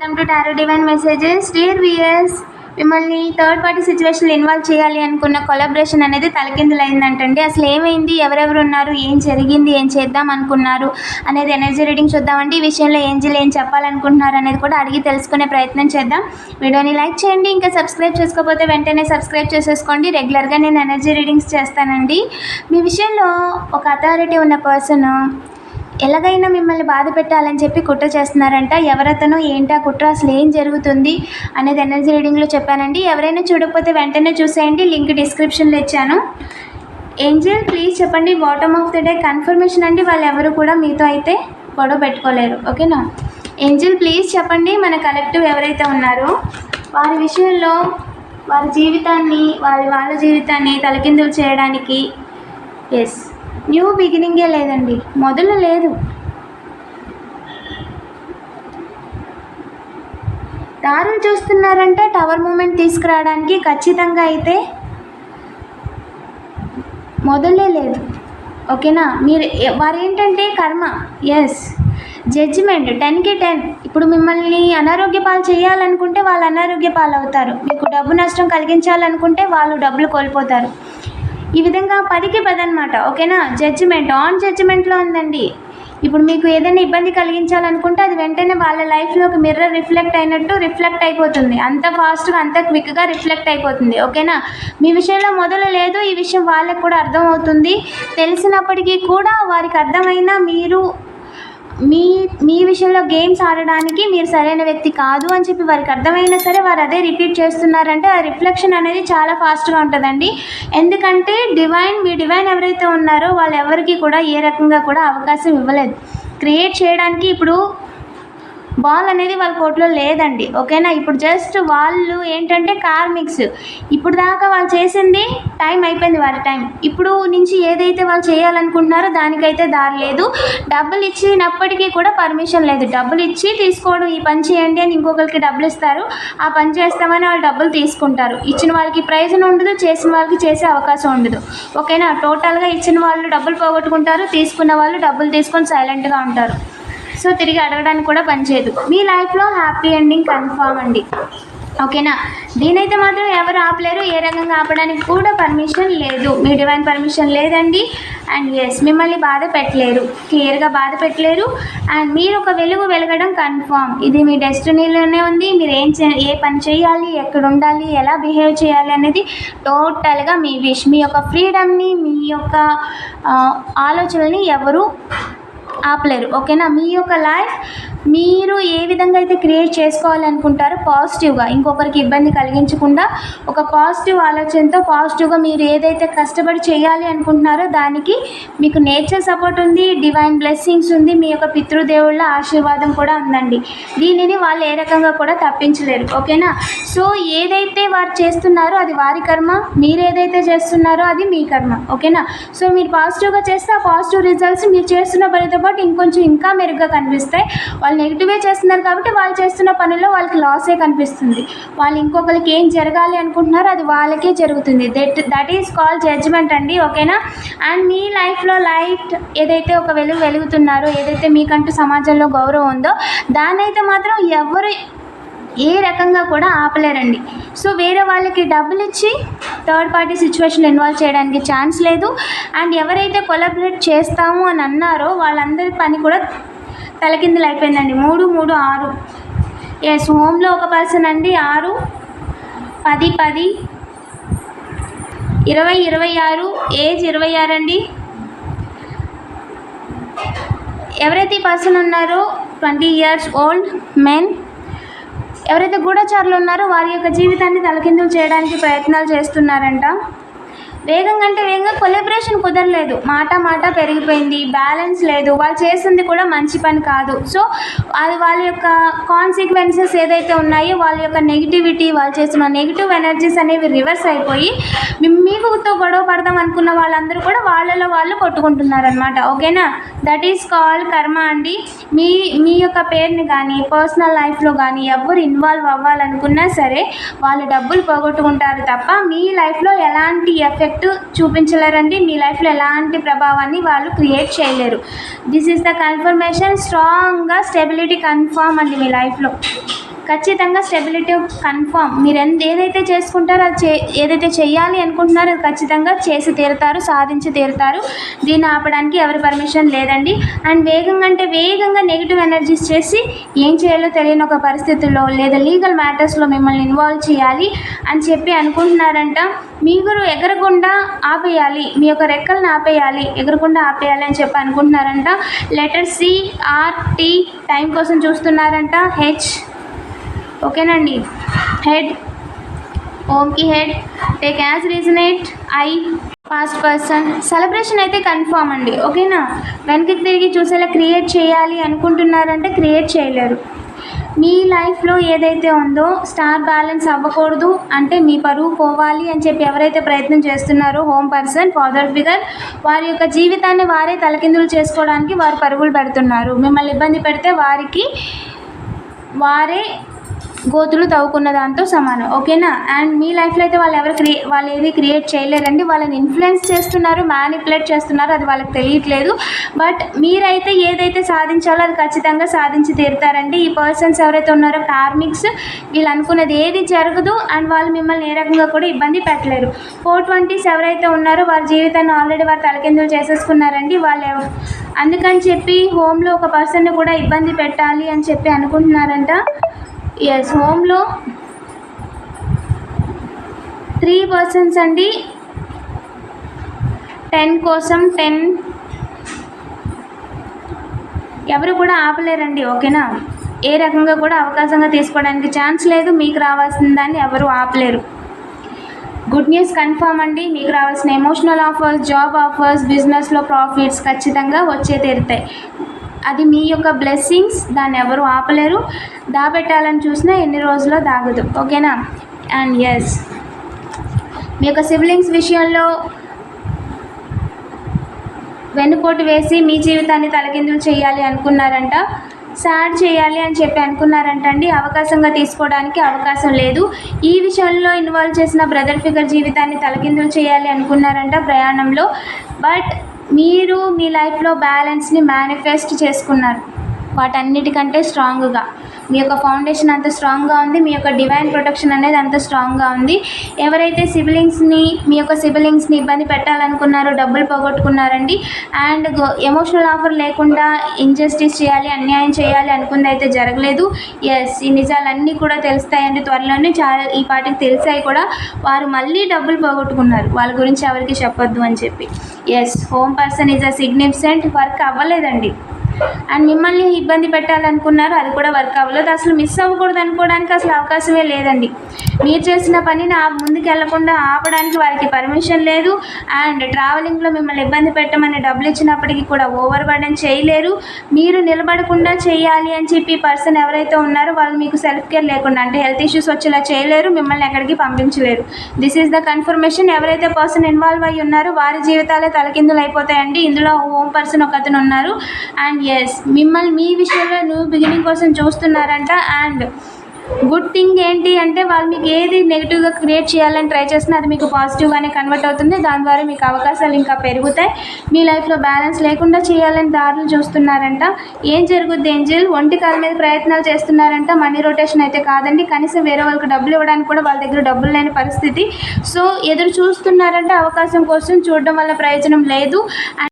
Welcome to tarot divine messages dear viewers మిమ్మల్ని third party సిచ్యువేషన్లో involve చేయాలి అనుకున్న కొలాబరేషన్ అనేది తలకిందులైందంటండి అసలు ఏమైంది? ఎవరెవరు ఉన్నారు? ఏం జరిగింది? ఏం చేద్దాం అనుకున్నారు? అనేది ఎనర్జీ రీడింగ్ చూద్దామండి. ఈ విషయంలో ఏంజిల్ ఏం చెప్పాలనుకుంటున్నారు అనేది కూడా అడిగి తెలుసుకునే ప్రయత్నం చేద్దాం. వీడియోని లైక్ చేయండి. ఇంకా సబ్స్క్రైబ్ చేసుకోకపోతే వెంటనే సబ్స్క్రైబ్ చేసేసుకోండి. రెగ్యులర్గా నేను ఎనర్జీ రీడింగ్స్ చేస్తానండి. మీ విషయంలో ఒక అథారిటీ ఉన్న పర్సన్ ఎలాగైనా మిమ్మల్ని బాధ పెట్టాలని చెప్పి కుట్ర చేస్తున్నారంట. ఎవరతను ఏంటి ఆ కుట్ర అసలు ఏం జరుగుతుంది అనేది ఎనర్జీ రీడింగ్లో చెప్పానండి. ఎవరైనా చూడకపోతే వెంటనే చూసేయండి. లింక్ డిస్క్రిప్షన్లో ఇచ్చాను. ఏంజిల్ ప్లీజ్ చెప్పండి. Bottom of the day confirmation అండి. వాళ్ళు ఎవరు కూడా మీతో అయితే గొడవ పెట్టుకోలేరు. ఓకేనా? ఏంజిల్ ప్లీజ్ చెప్పండి. మన కలెక్టివ్ ఎవరైతే ఉన్నారో వారి విషయంలో వారి జీవితాన్ని వారి వాళ్ళ జీవితాన్ని తలకిందులు చేయడానికి. ఎస్ న్యూ బిగినింగే లేదండి. మొదలు లేదు. దారులు చూస్తున్నారంటే టవర్ మూమెంట్ తీసుకురావడానికి ఖచ్చితంగా అయితే మొదలే లేదు. ఓకేనా? మీరు వారు ఏంటంటే కర్మ. ఎస్ జడ్జిమెంట్ టెన్కి టెన్ ఇప్పుడు మిమ్మల్ని అనారోగ్య పాలు చేయాలనుకుంటే వాళ్ళు అనారోగ్య పాలు అవుతారు మీకు డబ్బు నష్టం కలిగించాలనుకుంటే వాళ్ళు డబ్బులు కోల్పోతారు. ఈ విధంగా పదికి పది అనమాట ఓకేనా? జడ్జిమెంట్ ఆన్ జడ్జిమెంట్లో ఉందండి. ఇప్పుడు మీకు ఏదైనా ఇబ్బంది కలిగించాలనుకుంటే అది వెంటనే వాళ్ళ లైఫ్లోకి మిర్రర్ రిఫ్లెక్ట్ అయినట్టు రిఫ్లెక్ట్ అయిపోతుంది. అంత ఫాస్ట్గా అంత క్విక్గా రిఫ్లెక్ట్ అయిపోతుంది ఓకేనా? మీ విషయంలో మొదలు లేదు ఈ విషయం వాళ్ళకి కూడా అర్థమవుతుంది. తెలిసినప్పటికీ కూడా వారికి అర్థమైనా మీరు మీ మీ విషయంలో గేమ్స్ ఆడడానికి మీరు సరైన వ్యక్తి కాదు అని చెప్పి వారికి అర్థమైనా సరే వారు అదే రిపీట్ చేస్తున్నారంటే ఆ రిఫ్లెక్షన్ అనేది చాలా ఫాస్ట్గా ఉంటుందండి. ఎందుకంటే డివైన్ మీ డివైన్ ఎవరైతే ఉన్నారో వాళ్ళు ఎవరికి కూడా ఏ రకంగా కూడా అవకాశం ఇవ్వలేదు. క్రియేట్ చేయడానికి ఇప్పుడు బాల్ అనేది వాళ్ళ కోర్టులో లేదండి ఓకేనా? ఇప్పుడు జస్ట్ వాళ్ళు ఏంటంటే కార్మిక్స్. ఇప్పుడు దాకా వాళ్ళు చేసింది టైం అయిపోయింది వాళ్ళ టైం. ఇప్పుడు నుంచి ఏదైతే వాళ్ళు చేయాలనుకుంటున్నారో దానికైతే దారి లేదు. డబ్బులు ఇచ్చినప్పటికీ కూడా పర్మిషన్ లేదు. డబ్బులు ఇచ్చి తీసుకోవడం ఈ పని చేయండి అని ఇంకొకరికి డబ్బులు ఇస్తారు. ఆ పని చేస్తామని వాళ్ళు డబ్బులు తీసుకుంటారు. ఇచ్చిన వాళ్ళకి ప్రయోజనం ఉండదు చేసిన వాళ్ళకి చేసే అవకాశం ఉండదు. ఓకేనా? టోటల్గా ఇచ్చిన వాళ్ళు డబ్బులు పోగొట్టుకుంటారు తీసుకున్న వాళ్ళు డబ్బులు తీసుకొని సైలెంట్గా ఉంటారు. సో తిరిగి అడగడానికి కూడా పనిచేయదు మీ లైఫ్లో హ్యాపీ ఎండింగ్ కన్ఫామ్ అండి. ఓకేనా? దీనైతే మాత్రం ఎవరు ఆపలేరు ఏ రకంగా ఆపడానికి కూడా పర్మిషన్ లేదు. మీ డివైన్ పర్మిషన్ లేదండి. అండ్ ఎస్ మిమ్మల్ని బాధ పెట్టలేరు. క్లియర్గా బాధ పెట్టలేరు. అండ్ మీరు ఒక వెలుగు వెలగడం కన్ఫామ్. ఇది మీ డెస్టినీలోనే ఉంది. మీరు ఏం ఏ పని చేయాలి ఎక్కడ ఉండాలి ఎలా బిహేవ్ చేయాలి అనేది టోటల్గా మీ విష్. మీ యొక్క ఫ్రీడమ్ని మీ యొక్క ఆలోచనల్ని ఎవరు ఆపలేరు ఓకేనా మీ యొక్క లైఫ్ మీరు ఏ విధంగా అయితే క్రియేట్ చేసుకోవాలనుకుంటారో పాజిటివ్గా ఇంకొకరికి ఇబ్బంది కలిగించకుండా ఒక పాజిటివ్ ఆలోచనతో పాజిటివ్గా మీరు ఏదైతే కష్టపడి చేయాలి అనుకుంటున్నారో దానికి మీకు నేచర్ సపోర్ట్ ఉంది డివైన్ బ్లెస్సింగ్స్ ఉంది మీ యొక్క పితృదేవుళ్ళ ఆశీర్వాదం కూడా ఉందండి. దీనిని వాళ్ళు ఏ రకంగా కూడా తప్పించలేరు ఓకేనా? సో ఏదైతే వారు చేస్తున్నారో అది వారి కర్మ మీరు ఏదైతే చేస్తున్నారో అది మీ కర్మ ఓకేనా? సో మీరు పాజిటివ్గా చేస్తే ఆ పాజిటివ్ రిజల్ట్స్ మీరు చేస్తున్న పనితో పాటు ఇంకొంచెం ఇంకా మెరుగ్గా కనిపిస్తాయి. వాళ్ళు నెగిటివే చేస్తున్నారు కాబట్టి వాళ్ళు చేస్తున్న పనిలో వాళ్ళకి లాసే కనిపిస్తుంది. వాళ్ళు ఇంకొకరికి ఏం జరగాలి అనుకుంటున్నారో అది వాళ్ళకే జరుగుతుంది. That that is call judgment అండి ఓకేనా? అండ్ మీ లైఫ్లో లైట్ ఏదైతే ఒక వెలుగు వెలుగుతున్నారో ఏదైతే మీకంటూ సమాజంలో గౌరవం ఉందో దాన్నైతే మాత్రం ఎవరు ఏ రకంగా కూడా ఆపలేరండి. సో వేరే వాళ్ళకి డబ్బులు ఇచ్చి థర్డ్ పార్టీ సిచ్యువేషన్ ఇన్వాల్వ్ చేయడానికి ఛాన్స్ లేదు. అండ్ ఎవరైతే కొలాబరేట్ చేస్తాము అని అన్నారో వాళ్ళందరి పని కూడా తలకిందులు అయిపోయిందండి. మూడు మూడు ఆరు. ఎస్ హోమ్లో ఒక పర్సన్ అండి. ఆరు పది పది ఇరవై ఇరవై ఆరు ఏజ్ ఇరవై ఆరు అండి. ఎవరైతే ఈ పర్సన్ ఉన్నారో ట్వంటీ ఇయర్స్ ఓల్డ్ మెన్ ఎవరైతే గూఢచారులు ఉన్నారో వారి యొక్క జీవితాన్ని తలకిందులు చేయడానికి ప్రయత్నాలు చేస్తున్నారంట. వేగంగా అంటే వేగంగా కొలాబరేషన్ కుదరలేదు. మాట మాట పెరిగిపోయింది. బ్యాలెన్స్ లేదు. వాళ్ళు చేసింది కూడా మంచి పని కాదు. సో అది వాళ్ళ యొక్క కాన్సిక్వెన్సెస్ ఏదైతే ఉన్నాయో వాళ్ళ యొక్క నెగిటివిటీ వాళ్ళు చేస్తున్న నెగిటివ్ ఎనర్జీస్ అనేవి రివర్స్ అయిపోయి మీకుతో గొడవ పడదాం అనుకున్న వాళ్ళందరూ కూడా వాళ్ళలో వాళ్ళు కొట్టుకుంటున్నారనమాట ఓకేనా? దట్ ఈస్ కాల్ కర్మ అండి. మీ మీ యొక్క పేరుని కానీ పర్సనల్ లైఫ్లో కానీ ఎవరు ఇన్వాల్వ్ అవ్వాలనుకున్నా సరే వాళ్ళు డబ్బులు పోగొట్టుకుంటారు తప్ప మీ లైఫ్లో ఎలాంటి ఎఫెక్ట్ చూపించలేరండి. మీ లైఫ్లో ఎలాంటి ప్రభావాన్ని వాళ్ళు క్రియేట్ చేయలేరు. దిస్ ఈస్ ద కన్ఫర్మేషన్ స్ట్రాంగ్గా స్టెబిలిటీ కన్ఫామ్ అండి మీ లైఫ్లో. ఖచ్చితంగా స్టెబిలిటీ కన్ఫామ్ మీరు ఎంత ఏదైతే చేసుకుంటారో అది చే ఏదైతే చేయాలి అనుకుంటున్నారో అది ఖచ్చితంగా చేసి తీరుతారు సాధించి తీరుతారు. దీన్ని ఆపడానికి ఎవరి పర్మిషన్ లేదండి. అండ్ వేగంగా అంటే వేగంగా నెగిటివ్ ఎనర్జీస్ చేసి ఏం చేయాలో తెలియని ఒక పరిస్థితుల్లో లేదా లీగల్ మ్యాటర్స్లో మిమ్మల్ని ఇన్వాల్వ్ చేయాలి అని చెప్పి అనుకుంటున్నారంట. మీరు ఎగరకుండా ఆపేయాలి మీ యొక్క రెక్కలను ఆపేయాలి ఎగరకుండా ఆపేయాలి అని చెప్పి అనుకుంటున్నారంట. Letter C R T time కోసం చూస్తున్నారంట. హెచ్ ఓకేనండి. Head ఓమ్కి head take as resonate I fast person celebration అయితే కన్ఫామ్ అండి. ఓకేనా? వెనక్కి తిరిగి చూసేలా క్రియేట్ చేయాలి అనుకుంటున్నారంటే క్రియేట్ చేయలేరు. మీ లైఫ్లో ఏదైతే ఉందో స్టార్ బ్యాలెన్స్ అవ్వకూడదు అంటే మీ పరువు పోవాలి అని చెప్పి ఎవరైతే ప్రయత్నం చేస్తున్నారో హోమ్ పర్సన్ ఫాదర్ ఫిగర్ వారి యొక్క జీవితాన్ని వారే తలకిందులు చేసుకోవడానికి వారు పరుగులు పెడుతున్నారు. మిమ్మల్ని ఇబ్బంది పెడితే వారికి వారే గోతులు తవ్వుకున్న దాంతో సమానం ఓకేనా? అండ్ మీ లైఫ్లో అయితే వాళ్ళు ఎవరు క్రియే వాళ్ళు ఏది క్రియేట్ చేయలేరండి. వాళ్ళని ఇన్ఫ్లుయెన్స్ చేస్తున్నారు మ్యానిపులేట్ చేస్తున్నారు అది వాళ్ళకి తెలియట్లేదు. బట్ మీరైతే ఏదైతే సాధించాలో అది ఖచ్చితంగా సాధించి తీరుతారండి. ఈ పర్సన్స్ ఎవరైతే ఉన్నారో కార్మిక్స్ వీళ్ళు అనుకున్నది ఏది జరగదు అండ్ వాళ్ళు మిమ్మల్ని ఏ రకంగా కూడా ఇబ్బంది పెట్టలేరు. ఫోర్ ట్వంటీస్ ఎవరైతే ఉన్నారో వారి జీవితాన్ని ఆల్రెడీ వారు తలకిందులు చేసేసుకున్నారండి. వాళ్ళు అందుకని చెప్పి హోమ్లో ఒక పర్సన్ కూడా ఇబ్బంది పెట్టాలి అని చెప్పి అనుకుంటున్నారంట. ఎస్ హోమ్లో త్రీ పర్సన్స్ అండి. టెన్ కోసం టెన్ ఎవరు కూడా ఆపలేరండి ఓకేనా? ఏ రకంగా కూడా అవకాశంగా తీసుకోవడానికి ఛాన్స్ లేదు మీకు రావాల్సిన దాన్ని ఎవరు ఆపలేరు. గుడ్ న్యూస్ కన్ఫర్మ్ అండి మీకు రావాల్సిన ఎమోషనల్ ఆఫర్స్ జాబ్ ఆఫర్స్ బిజినెస్లో ప్రాఫిట్స్ ఖచ్చితంగా వచ్చే తీరుతాయి. అది మీ యొక్క బ్లెస్సింగ్స్ దాన్ని ఎవరు ఆపలేరు. దాబెట్టాలని చూసినా ఎన్ని రోజుల్లో దాగదు. ఓకేనా? అండ్ ఎస్ మీ యొక్క సిబ్లింగ్స్ విషయంలో వెన్నుపోటు వేసి మీ జీవితాన్ని తలకిందులు చేయాలి అనుకున్నారంట. సాడ్ చేయాలి అని చెప్పి అనుకున్నారంట అండి అవకాశంగా తీసుకోవడానికి అవకాశం లేదు. ఈ విషయంలో ఇన్వాల్వ్ చేసిన బ్రదర్ ఫిగర్ జీవితాన్ని తలకిందులు చేయాలి అనుకున్నారంట ప్రయాణంలో. బట్ మీరు మీ లైఫ్లో బ్యాలెన్స్ని మేనిఫెస్ట్ చేసుకున్నారు. వాటన్నిటికంటే స్ట్రాంగ్గా. మీ యొక్క ఫౌండేషన్ అంత స్ట్రాంగ్గా ఉంది మీ యొక్క డివైన్ ప్రొటెక్షన్ అనేది అంత స్ట్రాంగ్గా ఉంది. ఎవరైతే సిబిలింగ్స్ని మీ యొక్క సిబిలింగ్స్ని ఇబ్బంది పెట్టాలనుకున్నారో డబ్బులు పోగొట్టుకున్నారండి. అండ్ ఎమోషనల్ ఆఫర్ లేకుండా ఇంజస్టిస్ చేయాలి అన్యాయం చేయాలి అనుకుంది అయితే జరగలేదు. ఎస్ ఈ నిజాలన్నీ కూడా తెలుస్తాయండి త్వరలోనే. చాలా ఈ పాటికి తెలిసాయి కూడా. వారు మళ్ళీ డబ్బులు పోగొట్టుకున్నారు. వాళ్ళ గురించి ఎవరికి చెప్పొద్దు అని చెప్పి. S home person is a significant work అవ్వలేదండి. అండ్ మిమ్మల్ని ఇబ్బంది పెట్టాలనుకున్నారు అది కూడా వర్క్ అవ్వలేదు. అసలు మిస్ అవ్వకూడదు అనుకోవడానికి అసలు అవకాశమే లేదండి. మీరు చేసిన పనిని ఆ ముందుకు వెళ్ళకుండా ఆపడానికి వారికి పర్మిషన్ లేదు. అండ్ ట్రావెలింగ్లో మిమ్మల్ని ఇబ్బంది పెట్టమని డబ్బులు ఇచ్చినప్పటికీ కూడా ఓవర్ బర్డెన్ చేయలేరు. మీరు నిలబడకుండా చేయాలి అని చెప్పి పర్సన్ ఎవరైతే ఉన్నారో వాళ్ళు మీకు సెల్ఫ్ కేర్ లేకుండా అంటే హెల్త్ ఇష్యూస్ వచ్చేలా చేయలేరు మిమ్మల్ని ఎక్కడికి పంపించలేరు. This is the confirmation. ఎవరైతే పర్సన్ ఇన్వాల్వ్ అయ్యి ఉన్నారో వారి జీవితాలే తలకిందులు అయిపోతాయండి ఇందులో హోమ్ పర్సన్ ఒక అతను ఉన్నారు. అండ్ ఎస్ మిమ్మల్ని మీ విషయంలో న్యూ బిగినింగ్ కోసం చూస్తున్నారంట అండ్ గుడ్ థింగ్ ఏంటి అంటే వాళ్ళు మీకు ఏది నెగిటివ్గా క్రియేట్ చేయాలని ట్రై చేసినా అది మీకు పాజిటివ్గానే కన్వర్ట్ అవుతుంది. దాని ద్వారా మీకు అవకాశాలు ఇంకా పెరుగుతాయి. మీ లైఫ్లో బ్యాలెన్స్ లేకుండా చేయాలని దారులు చూస్తున్నారంట. ఏం జరుగుద్ది ఏంజిల్ ఒంటి కాల మీద ప్రయత్నాలు చేస్తున్నారంట. మనీ రొటేషన్ అయితే కాదండి. కనీసం వేరే వాళ్ళకి డబ్బులు ఇవ్వడానికి కూడా వాళ్ళ దగ్గర డబ్బులు లేని పరిస్థితి. సో ఎదురు చూస్తున్నారంటే అవకాశం కోసం. చూడడం వల్ల ప్రయోజనం లేదు.